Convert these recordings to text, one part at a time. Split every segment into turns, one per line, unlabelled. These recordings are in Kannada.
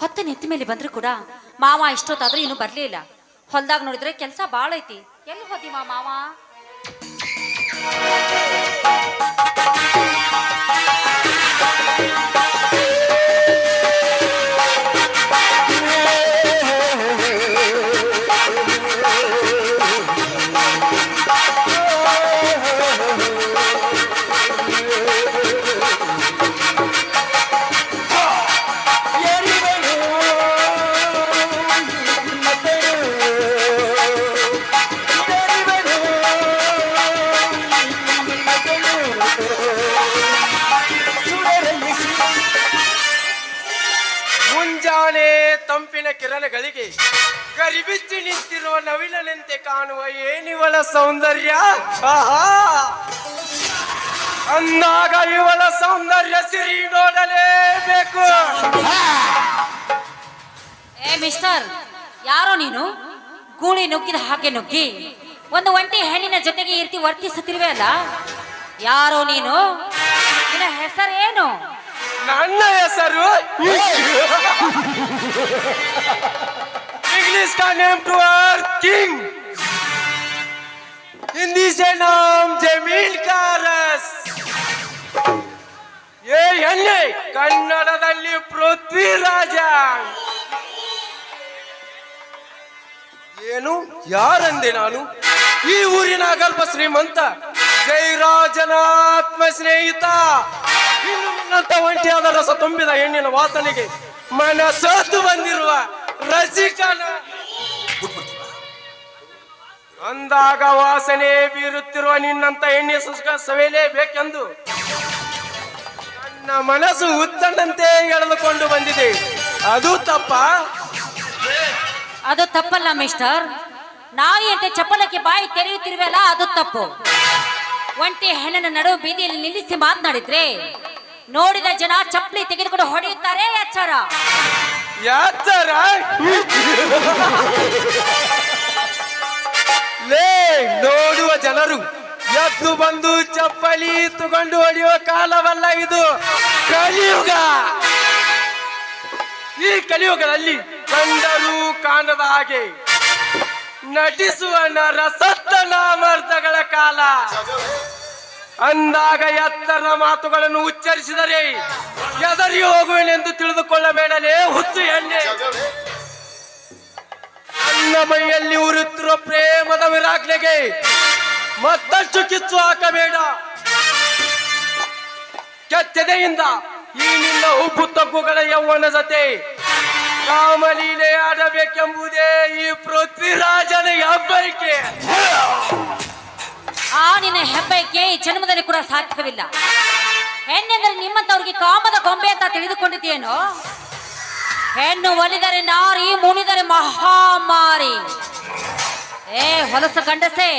ಹೊತ್ತ ನೆತ್ತ ಮೇಲೆ ಬಂದ್ರು ಕೂಡ, ಮಾವ ಇಷ್ಟೊತ್ತಾದ್ರೂ ಇನ್ನೂ ಬರ್ಲೇ ಇಲ್ಲ. ಹೊಲ್ದಾಗ ನೋಡಿದ್ರೆ ಕೆಲಸ ಬಾಳ ಐತಿ ಎಲ್ಲಿ ಹೋದಿ ಮಾವ?
ಕಾಣುವ ಏನಿವಳ ಸೌಂದರ್ಯ? ಅಂದಾಗ ಇವಳ ಸೌಂದರ್ಯ ಸಿರಿ ನೋಡಲೇಬೇಕು.
ಏ ಮಿಸ್ಟರ್ ಯಾರು ನೀನು? ಗೂಳಿ ನುಗ್ಗಿದ ಹಾಗೆ ನುಗ್ಗಿ ಒಂದು ಒಂಟಿ ಹೆಣ್ಣಿನ ಜೊತೆಗೆ ಇರ್ತಿ ರೀತಿ ವರ್ತಿಸುತ್ತಿರುವೆ ಅಲ್ಲ? ಯಾರೋ ನೀನು? ನಿನ್ನ ಏನು?
ನನ್ನ ಹೆಸರು? ಇಂಗ್ಲಿಷ್ ಕಾ ನೇಮ್ ಟು ಆರ್ ಕಿಂಗ್ ಹಿಂದಿಸೆ ನಾಮ್ ಜಮೀನ್ ಕಾರಸ್ ಏ ಎಣ್ಣೆ ಕನ್ನಡದಲ್ಲಿ ಪೃಥ್ವಿರಾಜ ಏನು ಯಾರಂದೆ ನಾನು ಈ ಊರಿನ ಅಗಲ್ಪ ಶ್ರೀಮಂತ ಜೈರಾಜನ ಆತ್ಮ ಸ್ನೇಹಿತ ಒಂಟಿಯಾದ ರಸ ತುಂಬಿದ ಹೆಣ್ಣಿನ ವಾಸನೆಗೆ ಮನ ಬಂದಿರುವ ರಸಿಕನ ಅಂದಾಗ ವಾಸನೆ ಬೀರುತ್ತಿರುವ ನಿನ್ನಂತ ಎಣ್ಣೆ ಸುಸ್ಕ ಸವೇಲೇಬೇಕೆಂದು ನನ್ನ ಮನಸ್ಸು ಹುಚ್ಚಣ್ಣಂತೆ ಎಳೆದುಕೊಂಡು ಬಂದಿದೆ. ಅದು ತಪ್ಪ?
ಅದು ತಪ್ಪಲ್ಲ ಮಿಸ್ಟರ್. ನಾಯಿಯಂತೆ ಚಪ್ಪಲಕ್ಕೆ ಬಾಯಿ ತೆರೆಯುತ್ತಿರುವಲ್ಲ ಅದು ತಪ್ಪು. ಒಂಟಿ ಹೆಣ್ಣನ ನಡು ಬೀದಿಯಲ್ಲಿ ನಿಲ್ಲಿಸಿ ಮಾತನಾಡಿದ್ರೆ ನೋಡಿದ ಜನ ಚಪ್ಪಲಿ ತೆಗೆದುಕೊಂಡು ಹೊಡೆಯುತ್ತಾರೆ ಎಚ್ಚರ.
ಯಾತರ ಲೇ ನೋಡುವ ಜನರು, ಎದ್ದು ಬಂದು ಚಪ್ಪಲಿ ತಗೊಂಡು ಹೊಡೆಯುವ ಕಾಲವಲ್ಲ ಇದು. ಕಲಿಯುಗ. ಈ ಕಲಿಯುಗದಲ್ಲಿ ಕಂಡರೂ ಕಾಣದ ಹಾಗೆ ನಟಿಸುವ ನರ ಸತ್ತ ನಾಮರ್ಥಗಳ ಕಾಲ. ಅಂದಾಗ ಎತ್ತರ ಮಾತುಗಳನ್ನು ಉಚ್ಚರಿಸಿದರೆ, ಎದರಿ ಹೋಗುವೆನೆಂದು ತಿಳಿದುಕೊಳ್ಳಬೇಡಲೇ ಹುಚ್ಚು ಎಣ್ಣೆ. ನನ್ನ ಮೈಯಲ್ಲಿ ಉರುತ್ತಿರುವ ಪ್ರೇಮದ ವಿರಾಗ್ಲೆಗೆ ಮತ್ತಷ್ಟು ಕಿಚ್ಚು ಹಾಕಬೇಡ. ಕೆಚ್ಚದೆಯಿಂದ ಈ ನಿನ್ನ ಉಬ್ಬು ತಗ್ಗುಗಳ ಯೌವನ ಜತೆ ಕಾಮಲೀಲೆ ಆಡಬೇಕೆಂಬುದೇ ಈ ಪೃಥ್ವಿರಾಜನ ಹೆಬ್ಬರಿಕೆ
ಆ ನಿನ್ನ ಹೆಬ್ಬೈಕೆ ಈ ಜನ್ಮದಲ್ಲಿ ಕೂಡ ಸಾಧ್ಯವಿಲ್ಲ. ಹೆಣ್ಣೆಂದರೆ ನಿಮ್ಮಂತವ್ರಿಗೆ ಕಾಮದ ಗೊಂಬೆ ಅಂತ ತಿಳಿದುಕೊಂಡಿದ್ದೇನೋ ಹೆಣ್ಣು ಒಲಿದರೆ ನಾರಿ, ಮುನಿದರೆ ಮಹಾಮಾರಿ. ಏ, ಹೊಲಸು ಗಂಡಸೆ,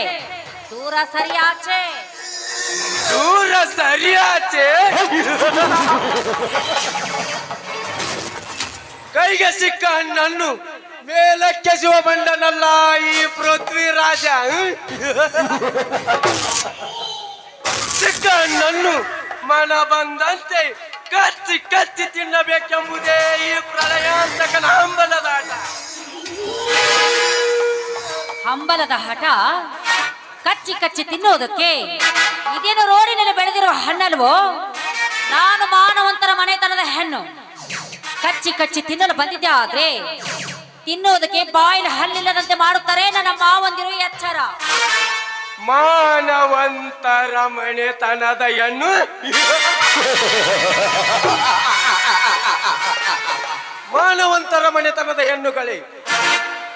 ದೂರ ಸರಿಯಾಚೆ
ದೂರ ಸರಿಯಾಚೆ ಕೈಗೆ ಸಿಕ್ಕ ಹಣ್ಣನ್ನು ಮೇಲಕ್ಕೆ ಶಿವ ಈ ಪೃಥ್ವಿರಾಜ. ಸಿಕ್ಕ ಹಣ್ಣನ್ನು ಮನ ಬಂದಂತೆ ಕಚ್ಚಿ ಕಚ್ಚಿ ತಿನ್ನಬೇಕೆಂಬುದೇ ಈ ಪ್ರಳಯಾಂತಕನ ಹಂಬಲದಾಟ
ಹಂಬಲದ ಹಠ? ಕಚ್ಚಿ ಕಚ್ಚಿ ತಿನ್ನೋದಕ್ಕೆ ಇದೇನು ರೋಡಿನಲ್ಲಿ ಬೆಳೆದಿರುವ ಹಣ್ಣಲ್ವೋ? ನಾನು ಮಾನವಂತರ ಮನೆತನದ ಹೆಣ್ಣು. ಕಚ್ಚಿ ಕಚ್ಚಿ ತಿನ್ನಲು ಬಂದಿದ್ದೆ ಆದ್ರೆ ತಿನ್ನೋದಕ್ಕೆ ಬಾಯಿಲ್ ಹಲ್ಲಿಲ್ಲದಂತೆ ಮಾಡುತ್ತಾರೆ ನನ್ನ ಮಾವಂದಿರು ಎಚ್ಚರ
ಮಾನವಂತರ ಮನೆತನದ ಹೆಣ್ಣು. ಮಾನವಂತರ ಮನೆತನದ ಹೆಣ್ಣುಗಳೇ,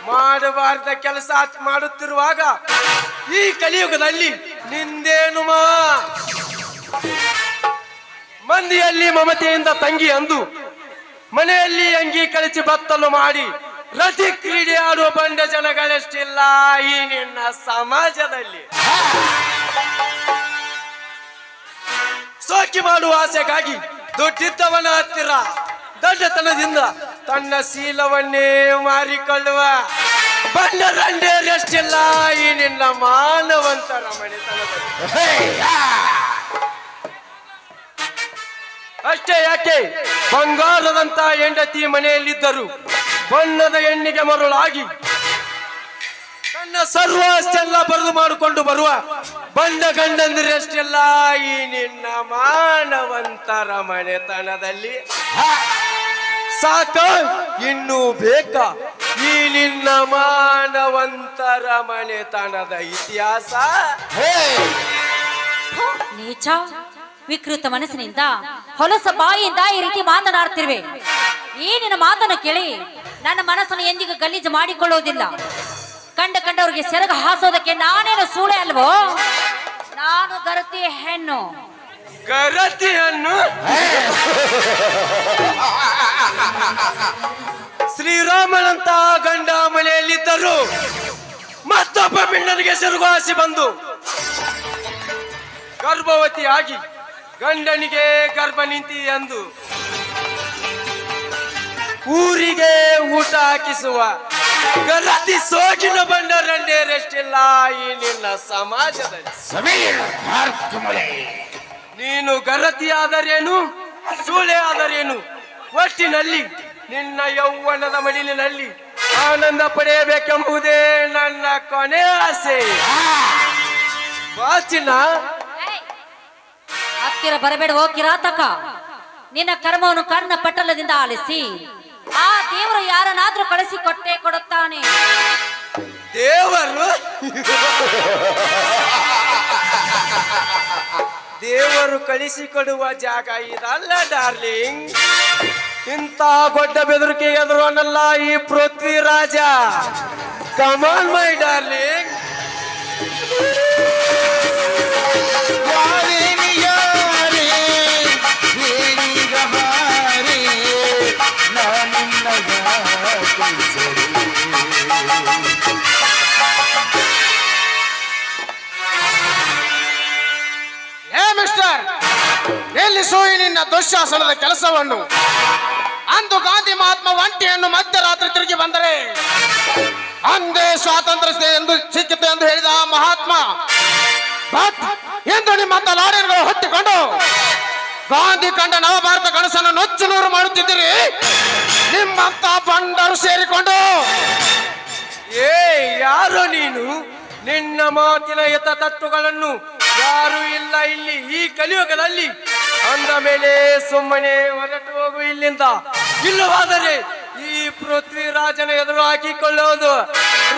ಮಾಡಬಾರದ ಕೆಲಸ ಮಾಡುತ್ತಿರುವಾಗ ಈ ಕಲಿಯುಗದಲ್ಲಿ ನಿಂದೇನು ಮಾ? ಮಂದಿಯಲ್ಲಿ ಮಮತೆಯಿಂದ ತಂಗಿ ಅಂದು, ಮನೆಯಲ್ಲಿ ಅಂಗಿ ಕಳಿಸಿ ಬತ್ತಲು ಮಾಡಿ ರತಿ ಕ್ರೀಡೆ ಆಡುವ ಬಂಡ ಜನಗಳೆಷ್ಟಿಲ್ಲ ಈ ನಿನ್ನ ಸಮಾಜದಲ್ಲಿ. ಸೋಕಿ ಮಾಡುವ ಆಸೆಗಾಗಿ ದುಡ್ಡಿದ್ದವನ ಹತ್ತಿರ, ದಡ್ಡತನದಿಂದ ತನ್ನ ಶೀಲವನ್ನೇ ಮಾರಿಕೊಳ್ಳುವ. ಬಣ್ಣ ರಂಡೇರಷ್ಟಿಲ್ಲ ಈ ನಿನ್ನ ಮಾನವಂತರ ಮನೆತನದಲ್ಲಿ. ಅಷ್ಟೇ ಯಾಕೆ ಬಂಗಾರದಂತ ಹೆಂಡತಿ ಮನೆಯಲ್ಲಿದ್ದರು ಬಣ್ಣದ ಹೆಣ್ಣಿಗೆ ಮರುಳಾಗಿ ತನ್ನ ಸರ್ವ ಅಷ್ಟೆಲ್ಲ ಬರೆದು ಮಾಡಿಕೊಂಡು ಬರುವ ಬಂಡ ಅಷ್ಟೆಲ್ಲ ಈ ನಿನ್ನ ಮಾನವಂತರ ಮನೆತನದಲ್ಲಿ. ಸಾಕ, ಇನ್ನು ಬೇಕಾ? ಈ ನಿನ್ನ ಮಾನವಂತರ ಮನೆತನದ ಇತಿಹಾಸ?
ನೀಚ, ವಿಕೃತ ಮನಸ್ಸಿನಿಂದ ಹೊಲಸ ಬಾಯಿಯಿಂದ ಈ ರೀತಿ ಮಾತನಾಡ್ತಿರುವೆ. ಈ ನಿನ್ನ ಮಾತನ್ನು ಕೇಳಿ ನನ್ನ ಮನಸ್ಸನ್ನು ಎಂದಿಗೂ ಗಲೀಜು ಮಾಡಿಕೊಳ್ಳುವುದಿಲ್ಲ. ಕಂಡ ಕಂಡವರಿಗೆ ಸೆರಗ ಹಾಸೋದಕ್ಕೆ ನಾನೇನು ಸೂಳೆ ಅಲ್ವೋ? ನಾನು ಗರತಿ ಹೆಣ್ಣು.
ಗರತಿಯನ್ನು ಶ್ರೀರಾಮನಂತ ಗಂಡ ಮನೆಯಲ್ಲಿದ್ದರು. ಮತ್ತೊಬ್ಬ ಮಿಣ್ಣನಿಗೆ ಸೆರಗು ಹಾಸಿ ಬಂದು ಗರ್ಭವತಿಯಾಗಿ ಗಂಡನಿಗೆ ಗರ್ಭ ನಿಂತಿ ಎಂದು ಊರಿಗೆ ಊಟ ಹಾಕಿಸುವ ಗರತಿ ಸೋಗಿನ ಬಂಡರಂಡೇರಷ್ಟಿಲ್ಲ ಈ ನಿನ್ನ ಸಮಾಜದಲ್ಲಿ.
ಸಮೀರ್ ಭಾರತಮಲೆ
ನೀನು ಗರತಿ ಆದರೇನು ಸೂಳೆ ಆದರೇನು? ಒಟ್ಟಿನಲ್ಲಿ ನಿನ್ನ ಯೌವನದ ಮಡಿಲಿನಲ್ಲಿ ಆನಂದ ಪಡೆಯಬೇಕೆಂಬುದೇ ನನ್ನ ಕೊನೆ ಆಸೆ. ಬಾಚಿನ!
ಹತ್ತಿರ ಬರಬೇಡ ಹೋಗಿರಾ ತಕ? ನಿನ್ನ ಕರ್ಮವನ್ನು ಕರ್ಣ ಪಟ್ಟಲದಿಂದ ಆಲಿಸಿ. ಆ ದೇವರು ಯಾರನ್ನಾದ್ರೂ ಕಳಿಸಿ ಕೊಟ್ಟೆ ಕೊಡುತ್ತಾನೆ.
ದೇವರು? ದೇವರು ಕಳಿಸಿಕೊಡುವ ಜಾಗ ಇದಲ್ಲ, ಡಾರ್ಲಿಂಗ್. ಇಂಥ ದೊಡ್ಡ ಬೆದರಿಕೆ ಎದುರೋನಲ್ಲ ಈ ಪೃಥ್ವಿ ರಾಜ ಕಮಾನ್ ಮೈ ಡಾರ್ಲಿಂಗ್
ಈ ನಿನ್ನ ದುಶ್ಯಾಸನದ ಕೆಲಸವನ್ನು. ಅಂದು ಗಾಂಧಿ ಮಹಾತ್ಮ ಒಂಟಿಯನ್ನು ಮಧ್ಯರಾತ್ರಿ ತಿರುಗಿ ಬಂದರೆ, ಅಂದೇ ಸ್ವಾತಂತ್ರ್ಯ ಎಂದು ಸಿಕ್ಕಿತು ಎಂದು ಹೇಳಿದ ಆ ಮಹಾತ್ಮ ಎಂದು ನಿಮ್ಮ ಲಾಡಿಯನ್ಗಳು ಹೊತ್ತಿಕೊಂಡು ಗಾಂಧಿ ಕಂಡ ನವಭಾರತ ಕನಸನ್ನು ನೊಚ್ಚು ನೂರು ಮಾಡುತ್ತಿದ್ದೀರಿ. ನಿಮ್ಮಂತ ಬಂಡರು ಸೇರಿಕೊಂಡು,
ಏ, ಯಾರು ನೀನು? ನಿನ್ನ ಮಾತಿನ ಯಥ ತತ್ವಗಳನ್ನು ಯಾರು ಇಲ್ಲ ಇಲ್ಲಿ, ಈ ಕಲಿಯುಗದಲ್ಲಿ ಅಂದ ಮೇಲೆ ಸುಮ್ಮನೆ ಹೊರಟು ಹೋಗು ಇಲ್ಲಿಂದ. ಇಲ್ಲವಾದರೆ ಈ ಪೃಥ್ವಿರಾಜನ ಎದುರು ಹಾಕಿಕೊಳ್ಳುವುದು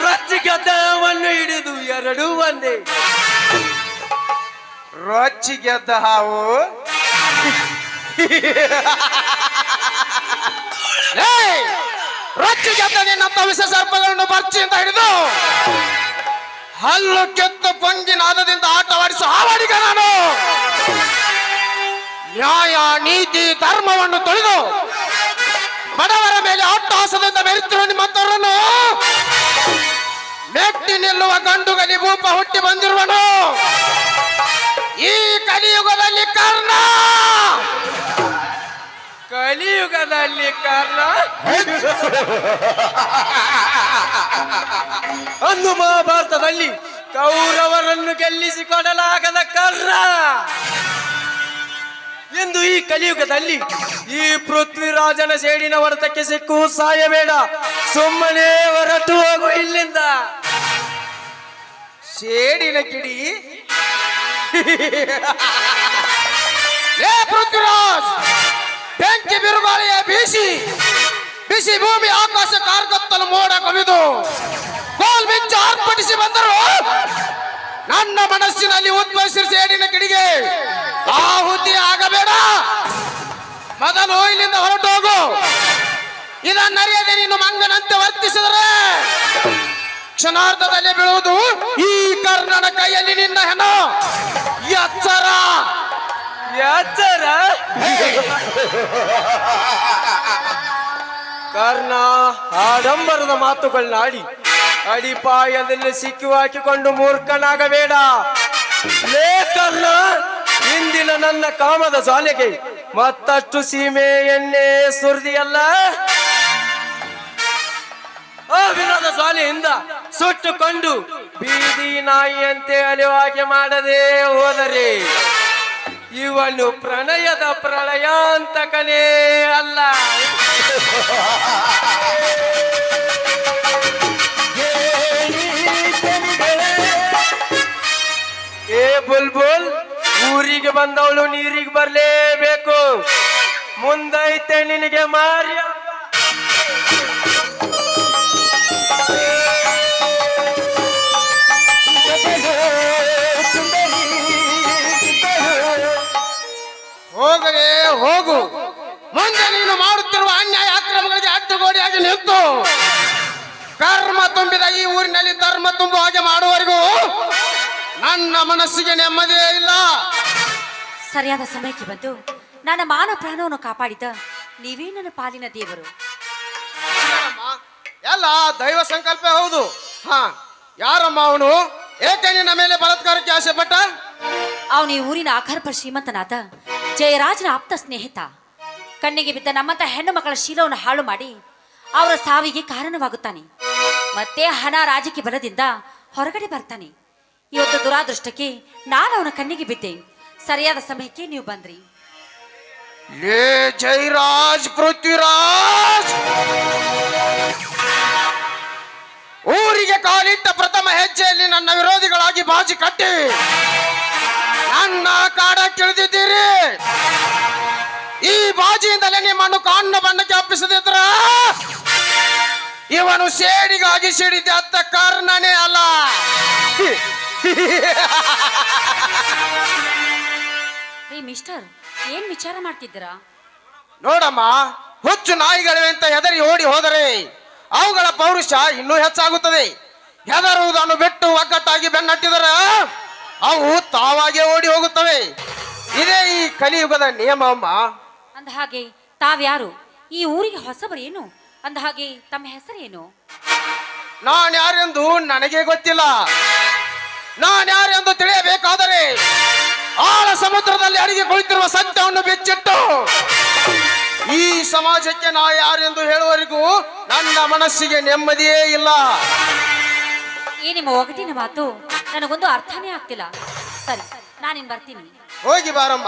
ರಚ್ಚಿಗೆದ್ದವನ್ನು ಹಿಡಿದು ಎರಡು ಒಂದೇ.
ರೊಚ್ಚಿ ಗೆದ್ದ ಹಾವು? ಏಯ್! ರೊಚ್ಚಿ ಗೆದ್ದ ನಿನ್ನಂತ ವಿಷ ಸರ್ಪಗಳನ್ನು ಬರ್ಚಿಯಿಂದ ಹಿಡಿದು ಹಲ್ಲು ಕೆತ್ತ ಪಂಗಿನ ನಾದದಿಂದ ಆಟವಾಡಿಸು ಹಾವಾಡಿಗ ನಾನು. ನೀತಿ ಧರ್ಮವನ್ನು ತೊಳೆದು ಬಡವರ ಮೇಲೆ ಅಟ್ಟಹಾಸದಿಂದ ಮೆರೆತಿರುವ ನಿಮ್ಮಂತವರನ್ನು ಮೆಟ್ಟಿ ನಿಲ್ಲುವ ಗಂಡುಗಲಿ ಭೂಪ ಹುಟ್ಟಿ ಬಂದಿರುವನು. ಈ ಕಲಿಯುಗದಲ್ಲಿ ಕರ್ಣ.
ಕಲಿಯುಗದಲ್ಲಿ ಕರ್ಣ. ಅಂದು ಮಹಾಭಾರತದಲ್ಲಿ ಕೌರವರನ್ನು ಗೆಲ್ಲಿಸಿಕೊಡಲಾಗದ ಕರ್ಣ. ಎಂದು ಈ ಕಲಿಯುಗದಲ್ಲಿ ಈ ಪೃಥ್ವಿರಾಜನ ಸೇಡಿನ ವರತಕ್ಕೆ ಸಿಕ್ಕು ಸಾಯಬೇಡ. ಸುಮ್ಮನೆ ಹೊರಟು ಹೋಗು ಇಲ್ಲಿಂದ.
ಸೇಡಿನ ಕಿಡಿ. ಏ ಪೃಥ್ವಿರಾಜ್, ಬೆಂಕಿ ಬಿರುಗಾಳಿಯ ಬೀಸಿ, ಬಿಸಿ ಭೂಮಿ ಆಕಾಶ ಕಾರ್ಗತ್ತಲು ಮೋಡ ಕವಿದು ಕೋಲ್ ಮಿಂಚು ಆರ್ಭಟಿಸಿ ಬಂದರು. ನನ್ನ ಮನಸ್ಸಿನಲ್ಲಿ ಉದ್ಭವಿಸಿದ ಸೇಡಿನ ಕಿಡಿಗೆ ಆಹುತಿ ಆಗಬೇಡ ಮೊದಲು ಇಲ್ಲಿಂದ ಹೊರಟು ಹೋಗು ಇದನ್ನರಿಯದೆ ನೀನು ಮಂಗನಂತೆ ವರ್ತಿಸಿದರೆ ಕ್ಷಣಾರ್ಧದಲ್ಲಿ ಬೀಳುವುದು ಈ ಕರ್ಣನ ಕೈಯಲ್ಲಿ ನಿನ್ನ ಹೆಣ ಎಚ್ಚರ.
ಎಚ್ಚರ? ಕರ್ಣ, ಆಡಂಬರದ ಮಾತುಗಳನ್ನಾಡಿ ಅಡಿಪಾಯದಲ್ಲಿ ಸಿಕ್ಕಿ ಹಾಕಿಕೊಂಡು ಮೂರ್ಖನಾಗಬೇಡ. ಲೇ ಕರ್ಣ ಇಂದಿನ ನನ್ನ ಕಾಮದ ಜಾಲೆಗೆ ಮತ್ತಷ್ಟು ಸೀಮೆ ಎಣ್ಣೆ ಸುರಿದಿಯಲ್ಲ? ಓ ವಿನೋದ ಜಾಲೆಯಿಂದ ಸುಟ್ಟುಕೊಂಡು ಬೀದಿ ನಾಯಿಯಂತೆ ಅಲಿವಾಗೆ ಮಾಡದೆ ಹೋದರೆ ಇವನು ಪ್ರಣಯದ ಪ್ರಳಯಾಂತಕನೇ ಅಲ್ಲ. ಏ ಬುಲ್ಬುಲ್ ಊರಿಗೆ ಬಂದವಳು ನೀರಿಗೆ ಬರಲೇಬೇಕು. ಮುಂದೈತೆ ನಿನಗೆ ಮಾರ್ಯ.
ಹೋಗಲೇ ಹೋಗು. ಮುಂದೆ ನೀನು ಮಾಡುತ್ತಿರುವ ಅನ್ಯಾಯ ಅಕ್ರಮಗಳಿಗೆ ಅಡ್ಡಗೋಡಿಯಾಗಿ ನಿಂತು ಕರ್ಮ ತುಂಬಿದ ಈ ಊರಿನಲ್ಲಿ ಧರ್ಮ ತುಂಬುವ ಹಾಗೆ ಮಾಡುವವರೆಗೂ ನನ್ನ ಮನಸ್ಸಿಗೆ ನೆಮ್ಮದಿಯೇ ಇಲ್ಲ.
ಸರಿಯಾದ ಸಮಯಕ್ಕೆ ಬಂದು ನನ್ನ ಮಾನ ಪ್ರಾಣವನ್ನು ಕಾಪಾಡಿದ ನೀವೇ ನನ್ನ ಪಾಲಿನ ದೇವರು.
ಎಲ್ಲ ದೈವ ಸಂಕಲ್ಪ ಹೌದು. ಹಾ ಯಾರಮ್ಮ ಅವನು? ಏಕೆ ನಿನ್ನ ಮೇಲೆ ಬಲತ್ಕಾರಕ್ಕೆ ಆಸೆ ಪಟ್ಟ
ಅವನು ಈ ಊರಿನ ಅಖರ್ಪ ಶ್ರೀಮಂತನಾದ ಜಯರಾಜನ ಆಪ್ತ ಸ್ನೇಹಿತ. ಕಣ್ಣಿಗೆ ಬಿದ್ದ ನಮ್ಮಂತ ಹೆಣ್ಣು ಮಕ್ಕಳ ಶೀಲವನ್ನು ಹಾಳು ಮಾಡಿ ಅವರ ಸಾವಿಗೆ ಕಾರಣವಾಗುತ್ತಾನೆ. ಮತ್ತೆ ಹಣ ರಾಜಕೀಯ ಬಲದಿಂದ ಹೊರಗಡೆ ಬರ್ತಾನೆ. ಇವತ್ತು ದುರಾದೃಷ್ಟಕ್ಕೆ ನಾನು ಅವನ ಕಣ್ಣಿಗೆ ಬಿದ್ದೆ. ಸರಿಯಾದ ಸಮಯಕ್ಕೆ ನೀವು ಬಂದ್ರಿ.
ಲೇ ಜೈರಾಜ್, ಪೃಥ್ವಿರಾಜ್! ಊರಿಗೆ ಕಾಲಿಟ್ಟ ಪ್ರಥಮ ಹೆಜ್ಜೆಯಲ್ಲಿ ನನ್ನ ವಿರೋಧಿಗಳಾಗಿ ಬಾಜಿ ಕಟ್ಟಿ. ನನ್ನ ಕಾಡ ಕೇಳಿದಿದ್ದೀರಿ. ಈ ಬಾಜಿಯಿಂದಲೇ ನಿಮ್ಮನ್ನು ಕಾಣ್ಣ ಬಣ್ಣಕ್ಕೆ ಅಪ್ಪಿಸದಿದ್ರ ಇವನು ಸೇಡಿಗಾಗಿ ಸಿಡಿದ ಕಾರಣನೇ ಅಲ್ಲ.
ಮಿಸ್ಟರ್ ಏನ್ ವಿಚಾರ ಮಾಡ್ತಿದ್ದೀರಾ?
ನೋಡಮ್ಮ ಹುಚ್ಚು ನಾಯಿಗಳಿವೆ ಅಂತ ಹೆದರಿ ಓಡಿ ಹೋದರೆ ಅವುಗಳ ಪೌರುಷ ಇನ್ನೂ ಹೆಚ್ಚಾಗುತ್ತದೆ. ಹೆದರುವುದನ್ನು ಬಿಟ್ಟು ಒಗ್ಗಟ್ಟಾಗಿ ಬೆನ್ನಟ್ಟಿದರೆ ಅವು ತಾವಾಗೆ ಓಡಿ ಹೋಗುತ್ತವೆ. ಇದೇ ಈ ಕಲಿಯುಗದ ನಿಯಮ ಅಮ್ಮ.
ಅಂದ ಹಾಗೆ ತಾವ್ಯಾರು? ಈ ಊರಿಗೆ ಹೊಸಬರೇನು ಅಂದ ಹಾಗೆ ತಮ್ಮ ಹೆಸರೇನು?
ನಾನು ಯಾರೆಂದು ನನಗೆ ಗೊತ್ತಿಲ್ಲ. ನಾನು ಯಾರೆಂದು ತಿಳಿಯಬೇಕಾದರೆ ಆಳ ಸಮುದ್ರದಲ್ಲಿ ಅಡಿಗೆ ಕುಳಿತಿರುವ ಸತ್ಯವನ್ನು ಬೆಚ್ಚಿಟ್ಟು ಈ ಸಮಾಜಕ್ಕೆ ನಾ ಯಾರೆಂದು ಹೇಳುವವರೆಗೂ ನನ್ನ ಮನಸ್ಸಿಗೆ ನೆಮ್ಮದಿಯೇ ಇಲ್ಲ.
ಈ ನಿಮ್ಮ ಒಗಟಿನ ಮಾತು ನನಗೊಂದು ಅರ್ಥನೇ ಆಗ್ತಿಲ್ಲ. ಸರಿ ನಾನಿನ್ ಬರ್ತೀನಿ.
ಹೋಗಿ ಬಾರಮ್ಮ.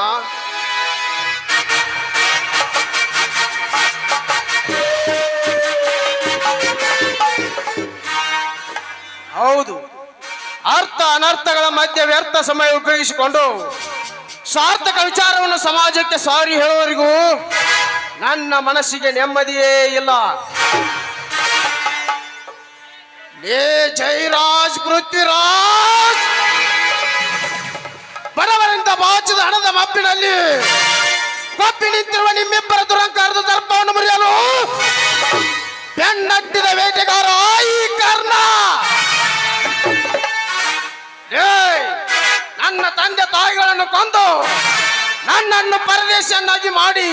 ಅನರ್ಥಗಳ ಮಧ್ಯೆ ವ್ಯರ್ಥ ಸಮಯ ಉಪಯೋಗಿಸಿಕೊಂಡು ಸಾರ್ಥಕ ವಿಚಾರವನ್ನು ಸಮಾಜಕ್ಕೆ ಸಾರಿ ಹೇಳುವವರಿಗೂ ನನ್ನ ಮನಸ್ಸಿಗೆ ನೆಮ್ಮದಿಯೇ ಇಲ್ಲ ಲೇ ಜೈರಾಜ್, ಪೃಥ್ವಿರಾಜ್ ಬಡವರಿಂದ ಬಾಚದ ಹಣದ ಮಪ್ಪಿನಲ್ಲಿ ಕಪ್ಪಿ ನಿಂತಿರುವ ನಿಮ್ಮಿಬ್ಬರ ದುರಂಕಾರದ ದರ್ಪವನ್ನು ಮುರಿಯಲು ಬೆನ್ನಟ್ಟಿದ ಬೇಟೆಗಾರ ಈ ಕರ್ಣ! ನನ್ನ ತಂದೆ ತಾಯಿಗಳನ್ನು ಕೊಂದು ನನ್ನನ್ನು ಪರದೇಶಿಯನ್ನಾಗಿ ಮಾಡಿ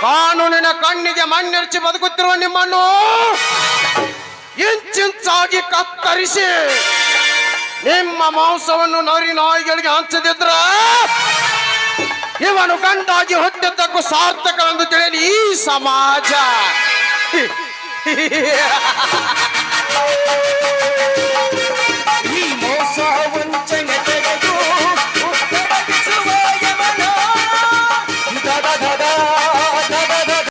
ಕಾನೂನಿನ ಕಣ್ಣಿಗೆ ಮಣ್ಣೆರಚಿ ಬದುಕುತ್ತಿರುವ ನಿಮ್ಮನ್ನು ಇಂಚಿಂಚಾಗಿ ಕತ್ತರಿಸಿ ನಿಮ್ಮ ಮಾಂಸವನ್ನು ನರಿ ನಾಯಿಗಳಿಗೆ ಹಂಚದಿದ್ರ ಇವನು ಗಂಡಾಗಿ ಹುಟ್ಟಿದ್ದಕ್ಕೂ ಸಾರ್ಥಕವೆಂದು ತಿಳಿಯಲಿ ಈ ಸಮಾಜ.